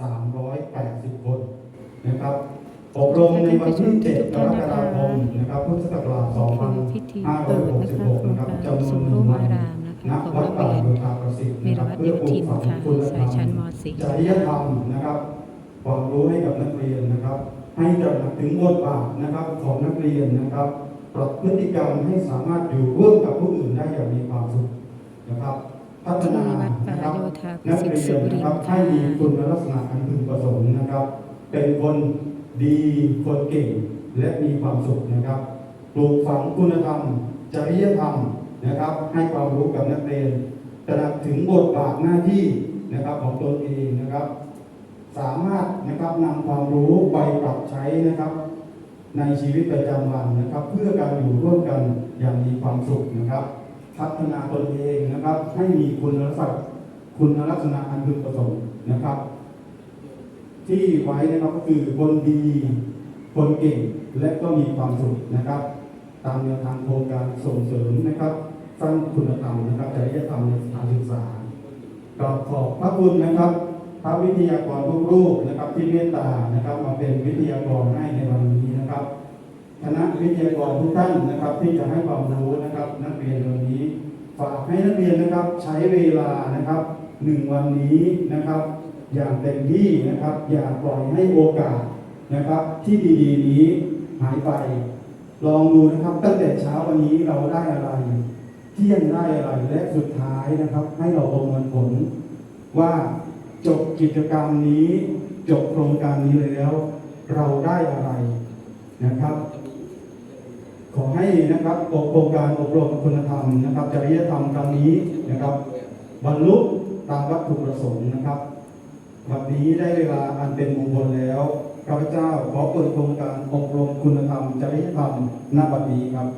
380 คนนะครับอบรมในวันที่ 7 กรกฎาคมนะครับพุทธศักราชคือพิธีเปิดนะคะโครง2566นะครับจำนสุวนขหนึ่ร่งวันนะณคะของวัดนักป่าเรียนโยธาประสิทธิ์เวนะครับเพื่อโยปลูธิกนฝังคุณธสารยรชั้นมจริยธรรมนะครับความรู้ให้กับนักเรียนนะครับ ให้ตระหนักถึงบทบาทนะครับของนักเรียนนะครับปรับพฤติกรรมให้สามารถอยู่ร่วมกับผู้อื่นได้อย่างมีความสุขนะครับ พัฒนาที่วัดป่านะครับโยธาประนักสิทเรีธิ์สุยนรินะนครับทร์ให้ค่ะมีคุณลักษณะอันพึงประสงค์นะครับ เป็นคนดีคนเก่งและมีความสุขนะครับปลูกฝังคุณธรรมจริยธรรมนะครับ ให้ความรู้กับนักเรียนตระหนักถึงบทบาทหน้าที่นะครับของตนเองนะครับ สามารถนะครับนำความรู้ไปปรับใช้นะครับ ในชีวิตประจำวันนะครับ เพื่อการอยู่ร่วมกันอย่างมีความสุขนะครับ พัฒนาตนเองนะครับ ให้มีคุณลักษณะคุณลักษณะอันพึงประสงค์นะครับ ที่ไว้นะครับก็คือคนดีคนเก่งและก็มีความสุขนะครับ ตามแนวทางโครงการส่งเสริมนะครับสร้างคุณธรรมนะครับจริยธรรมในสถานศึกษาก็ขอบพระคุณนะครับพระวิทยากรทุกรูปนะครับที่เมตตานะครับ มาเป็นวิทยากรให้ในวันนี้นะครับ คณะวิทยากรทุกท่านนะครับที่จะให้ความรู้นะครับนักเรียนวันนี้ ฝากให้นักเรียนนะครับใช้เวลานะครับหนึ่งวันนี้นะครับ อย่างเต็มที่นะครับ อย่าปล่อยให้โอกาสนะครับ ที่ดีๆนี้หายไป ลองดูนะครับ ตั้งแต่เช้าวันนี้เราได้อะไร เที่ยงได้อะไรและสุดท้ายนะครับ ให้เราประเมินผล ว่าจบกิจกรรมนี้ จบโครงการนี้แล้ว เราได้อะไรนะครับ ขอให้นะครับโครงการอบรมคุณธรรมนะครับจริยธรรมครั้งนี้นะครับบรรลุตามวัตถุประสงค์นะครับวันนี้ได้เวลาอันเป็นมงคลแล้วข้าพเจ้าขอเปิดโครงการอบรมคุณธรรมจริยธรรมณบัดนี้ครับ